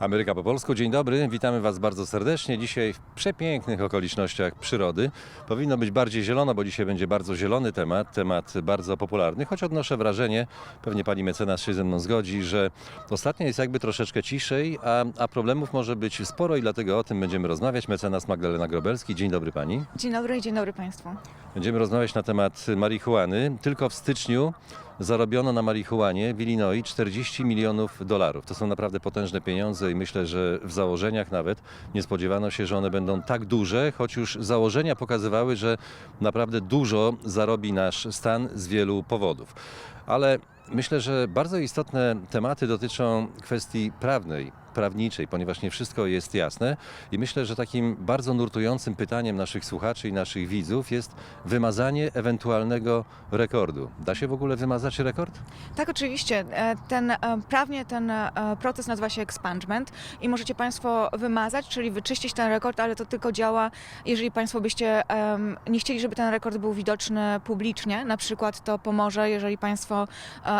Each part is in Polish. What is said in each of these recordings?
Ameryka po polsku, dzień dobry, witamy Was bardzo serdecznie. Dzisiaj w przepięknych okolicznościach przyrody. Powinno być bardziej zielono, bo dzisiaj będzie bardzo zielony temat, temat bardzo popularny, choć odnoszę wrażenie, pewnie Pani mecenas się ze mną zgodzi, że ostatnio jest jakby troszeczkę ciszej, a, a problemów może być sporo i dlatego o tym będziemy rozmawiać. Mecenas Magdalena Grobelski, dzień dobry Pani. Dzień dobry i dzień dobry Państwu. Będziemy rozmawiać na temat marihuany. Tylko w styczniu zarobiono na marihuanie w Illinois 40 milionów dolarów. To są naprawdę potężne pieniądze i myślę, że w założeniach nawet nie spodziewano się, że one będą tak duże, choć już założenia pokazywały, że naprawdę dużo zarobi nasz stan z wielu powodów. Ale myślę, że bardzo istotne tematy dotyczą kwestii prawnej, prawniczej, ponieważ nie wszystko jest jasne i myślę, że takim bardzo nurtującym pytaniem naszych słuchaczy i naszych widzów jest wymazanie ewentualnego rekordu. Da się w ogóle wymazać rekord? Tak, oczywiście. E, Ten, e, prawnie ten e, proces nazywa się expungement i możecie Państwo wymazać, czyli wyczyścić ten rekord, ale to tylko działa, jeżeli Państwo byście nie chcieli, żeby ten rekord był widoczny publicznie. Na przykład to pomoże, jeżeli Państwo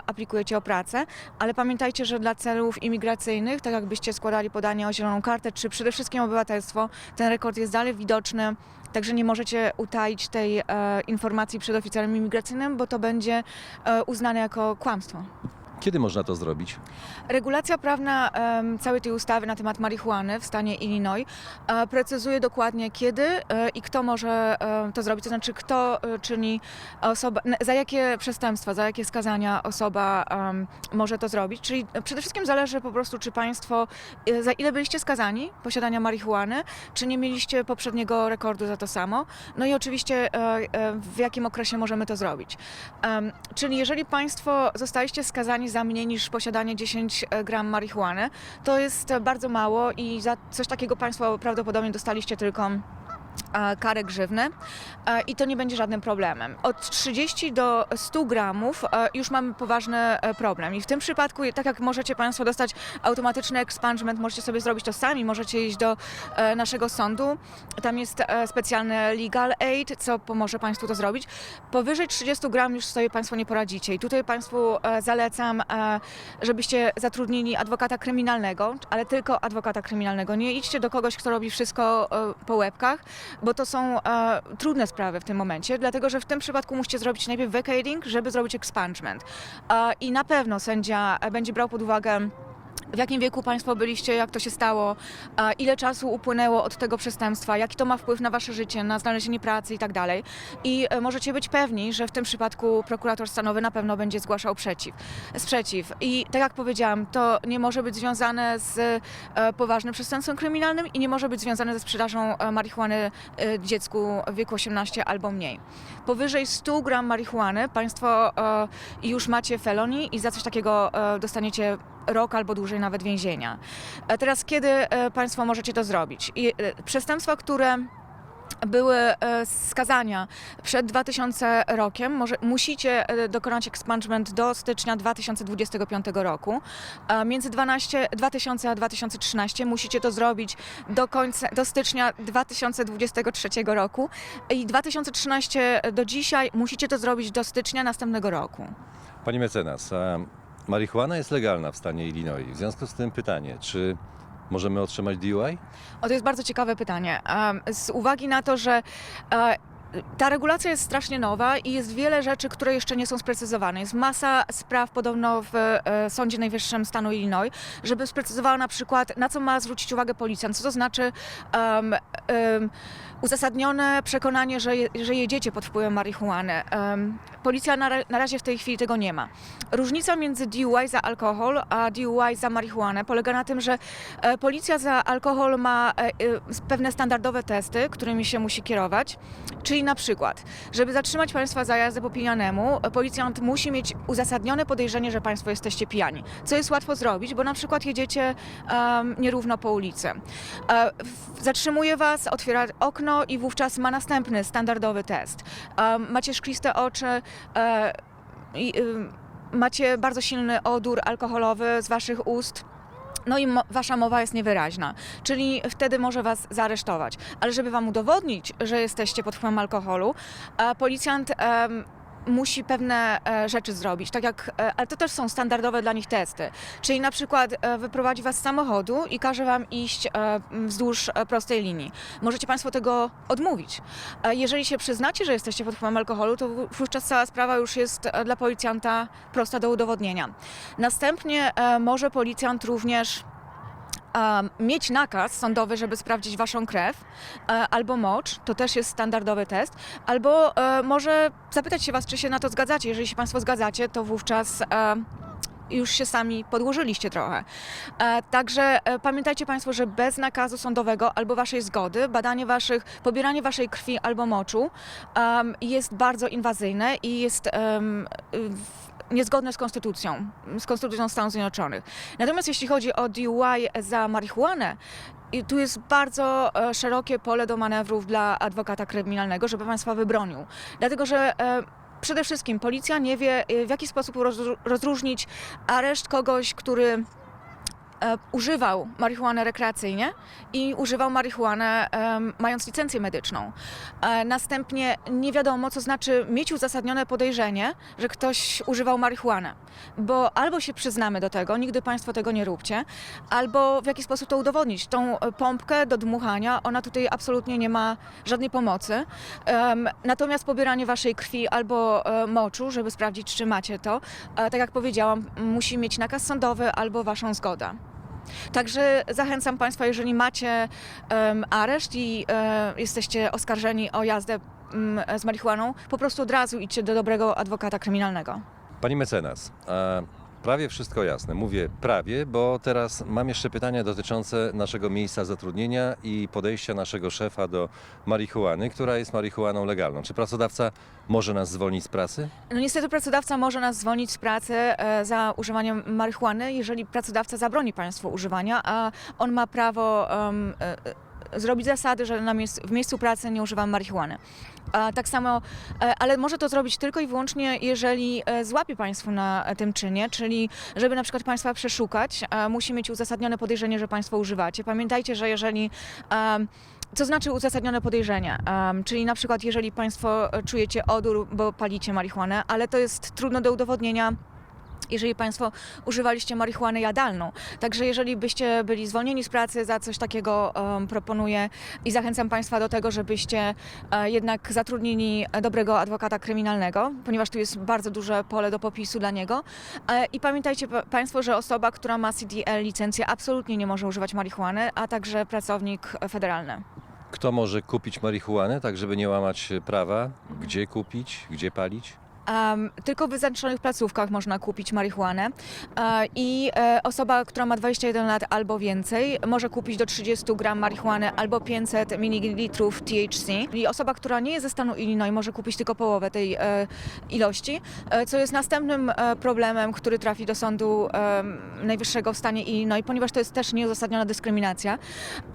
aplikujecie o pracę, ale pamiętajcie, że dla celów imigracyjnych, tak jakbyście składali podanie o zieloną kartę, czy przede wszystkim obywatelstwo, ten rekord jest dalej widoczny. Także nie możecie utaić tej e, informacji przed oficerem imigracyjnym, bo to będzie e, uznane jako kłamstwo. Kiedy można to zrobić? Regulacja prawna całej tej ustawy na temat marihuany w stanie Illinois e, precyzuje dokładnie kiedy e, i kto może e, to zrobić, to znaczy kto e, czyni osoba, za jakie przestępstwa, za jakie skazania osoba może to zrobić. Czyli e, przede wszystkim zależy po prostu, czy państwo, e, za ile byliście skazani posiadania marihuany, czy nie mieliście poprzedniego rekordu za to samo. No i oczywiście e, e, w jakim okresie możemy to zrobić. Czyli jeżeli państwo zostaliście skazani za mniej niż posiadanie 10 gram marihuany, to jest e, bardzo mało i za coś takiego państwo prawdopodobnie dostaliście tylko e, karę grzywny e, i to nie będzie żadnym problemem. Od 30 do 100 gramów e, już mamy poważny e, problem i w tym przypadku, tak jak możecie Państwo dostać automatyczny expungement, możecie sobie zrobić to sami, możecie iść do naszego sądu, tam jest specjalny legal aid, co pomoże Państwu to zrobić. Powyżej 30 gram już sobie Państwo nie poradzicie i tutaj Państwu zalecam, żebyście zatrudnili adwokata kryminalnego, ale tylko adwokata kryminalnego. Nie idźcie do kogoś, kto robi wszystko po łebkach, bo to są e, trudne sprawy w tym momencie, dlatego że w tym przypadku musicie zrobić najpierw vacating, żeby zrobić expungement. E, I na pewno sędzia będzie brał pod uwagę w jakim wieku Państwo byliście, jak to się stało, ile czasu upłynęło od tego przestępstwa, jaki to ma wpływ na Wasze życie, na znalezienie pracy i tak dalej. I e, możecie być pewni, że w tym przypadku prokurator stanowy na pewno będzie zgłaszał przeciw, sprzeciw. I tak jak powiedziałam, to nie może być związane z e, poważnym przestępstwem kryminalnym i nie może być związane ze sprzedażą e, marihuany dziecku w wieku 18 albo mniej. Powyżej 100 gram marihuany Państwo już macie feloni i za coś takiego dostaniecie rok albo dłużej nawet więzienia. E, Teraz kiedy e, Państwo możecie to zrobić? I, e, przestępstwa, które były skazania przed 2000 rokiem, może, musicie dokonać expungement do stycznia 2025 roku. A Między 12, 2000 a 2013 musicie to zrobić do końca, do stycznia 2023 roku i 2013 do dzisiaj musicie to zrobić do stycznia następnego roku. Pani mecenas, a marihuana jest legalna w stanie Illinois. W związku z tym pytanie, czy możemy otrzymać DUI? O, to jest bardzo ciekawe pytanie. Z uwagi na to, że e, ta regulacja jest strasznie nowa i jest wiele rzeczy, które jeszcze nie są sprecyzowane. Jest masa spraw podobno w e, Sądzie Najwyższym stanu Illinois, żeby sprecyzowała na przykład, na co ma zwrócić uwagę policjant, co to znaczy em, em, uzasadnione przekonanie, że, je, że jedziecie pod wpływem marihuany. Em, policja na, na razie w tej chwili tego nie ma. Różnica między DUI za alkohol, a DUI za marihuanę polega na tym, że e, policja za alkohol ma e, e, pewne standardowe testy, którymi się musi kierować. Czyli na przykład, żeby zatrzymać Państwa za jazdę po pijanemu, e, policjant musi mieć uzasadnione podejrzenie, że Państwo jesteście pijani. Co jest łatwo zrobić, bo na przykład jedziecie nierówno po ulicy. E, zatrzymuje Was, otwiera okno i wówczas ma następny standardowy test. Em, macie szkliste oczy, e, macie bardzo silny odór alkoholowy z Waszych ust. No i wasza mowa jest niewyraźna, czyli wtedy może was zaaresztować. Ale żeby wam udowodnić, że jesteście pod wpływem alkoholu, policjant musi pewne e, rzeczy zrobić, tak jak, e, ale to też są standardowe dla nich testy. Czyli na przykład e, wyprowadzi was z samochodu i każe wam iść e, wzdłuż e, prostej linii. Możecie Państwo tego odmówić. E, Jeżeli się przyznacie, że jesteście pod wpływem alkoholu, to wówczas cała sprawa już jest e, dla policjanta prosta do udowodnienia. Następnie e, może policjant również mieć nakaz sądowy, żeby sprawdzić waszą krew, e, albo mocz, to też jest standardowy test, albo e, może zapytać się was, czy się na to zgadzacie. Jeżeli się państwo zgadzacie, to wówczas e, już się sami podłożyliście trochę. Także pamiętajcie Państwo, że bez nakazu sądowego albo Waszej zgody badanie Waszych, pobieranie Waszej krwi albo moczu jest bardzo inwazyjne i jest w- niezgodne z konstytucją, z konstytucją Stanów Zjednoczonych. Natomiast jeśli chodzi o DUI za marihuanę, i tu jest bardzo e, szerokie pole do manewrów dla adwokata kryminalnego, żeby Państwa wybronił. Dlatego, że e, przede wszystkim policja nie wie, e, w jaki sposób rozró- rozróżnić areszt kogoś, który używał marihuanę rekreacyjnie i używał marihuanę em, mając licencję medyczną. E, następnie nie wiadomo, co znaczy mieć uzasadnione podejrzenie, że ktoś używał marihuanę, bo albo się przyznamy do tego, nigdy Państwo tego nie róbcie, albo w jaki sposób to udowodnić. Tą e, pompkę do dmuchania, ona tutaj absolutnie nie ma żadnej pomocy. Natomiast pobieranie Waszej krwi albo e, moczu, żeby sprawdzić, czy macie to, e, tak jak powiedziałam, musi mieć nakaz sądowy albo Waszą zgodę. Także zachęcam Państwa, jeżeli macie em, areszt i e, jesteście oskarżeni o jazdę mm, z marihuaną, po prostu od razu idźcie do dobrego adwokata kryminalnego. Pani mecenas, a prawie wszystko jasne. Mówię prawie, bo teraz mam jeszcze pytania dotyczące naszego miejsca zatrudnienia i podejścia naszego szefa do marihuany, która jest marihuaną legalną. Czy pracodawca może nas zwolnić z pracy? No niestety pracodawca może nas zwolnić z pracy e, za używanie marihuany, jeżeli pracodawca zabroni Państwu używania, a on ma prawo e, e, zrobić zasady, że na miejsc, w miejscu pracy nie używam marihuany. A tak samo, e, ale może to zrobić tylko i wyłącznie, jeżeli e, złapie Państwo na tym czynie, czyli żeby na przykład Państwa przeszukać, musi mieć uzasadnione podejrzenie, że Państwo używacie. Pamiętajcie, że jeżeli co znaczy uzasadnione podejrzenie? Em, czyli na przykład, jeżeli Państwo e, czujecie odór, bo palicie marihuanę, ale to jest trudno do udowodnienia. Jeżeli Państwo używaliście marihuany jadalną. Także jeżeli byście byli zwolnieni z pracy za coś takiego, em, proponuję i zachęcam Państwa do tego, żebyście e, jednak zatrudnili e, dobrego adwokata kryminalnego, ponieważ tu jest bardzo duże pole do popisu dla niego. E, I pamiętajcie pa- Państwo, że osoba, która ma CDL licencję, absolutnie nie może używać marihuany, a także pracownik federalny. Kto może kupić marihuanę, tak żeby nie łamać prawa? Gdzie kupić? Gdzie palić? Em, tylko w wyznaczonych placówkach można kupić marihuanę e, i e, osoba, która ma 21 lat albo więcej może kupić do 30 gram marihuany albo 500 ml THC. I osoba, która nie jest ze stanu Illinois może kupić tylko połowę tej e, ilości, e, co jest następnym e, problemem, który trafi do sądu em, najwyższego w stanie Illinois, ponieważ to jest też nieuzasadniona dyskryminacja.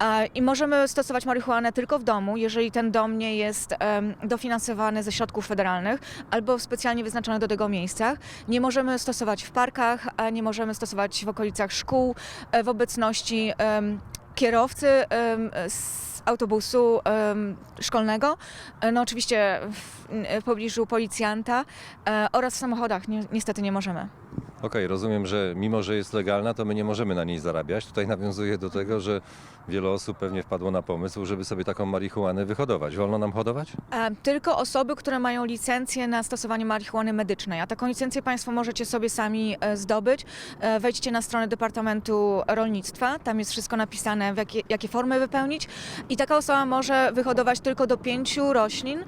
E, I możemy stosować marihuanę tylko w domu, jeżeli ten dom nie jest em, dofinansowany ze środków federalnych albo w specjalnie wyznaczonych do tego miejscach. Nie możemy stosować w parkach, nie możemy stosować w okolicach szkół e, w obecności kierowcy z autobusu szkolnego, e, no oczywiście w, pobliżu policjanta e, oraz w samochodach ni niestety nie możemy. Okej, rozumiem, że mimo, że jest legalna, to my nie możemy na niej zarabiać. Tutaj nawiązuję do tego, że wiele osób pewnie wpadło na pomysł, żeby sobie taką marihuanę wyhodować. Wolno nam hodować? E, Tylko osoby, które mają licencję na stosowanie marihuany medycznej, a taką licencję Państwo możecie sobie sami e, zdobyć. E, Wejdźcie na stronę Departamentu Rolnictwa, tam jest wszystko napisane, w jakie, jakie formy wypełnić i taka osoba może wyhodować tylko do pięciu roślin.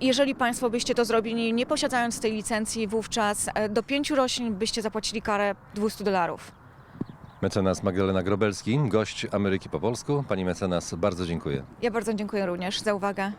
Jeżeli Państwo byście to zrobili nie posiadając tej licencji, wówczas e, do pięciu roślin byście zapłacili karę 200 dolarów. Mecenas Magdalena Grobelski, gość Ameryki po polsku. Pani mecenas, bardzo dziękuję. Ja bardzo dziękuję również za uwagę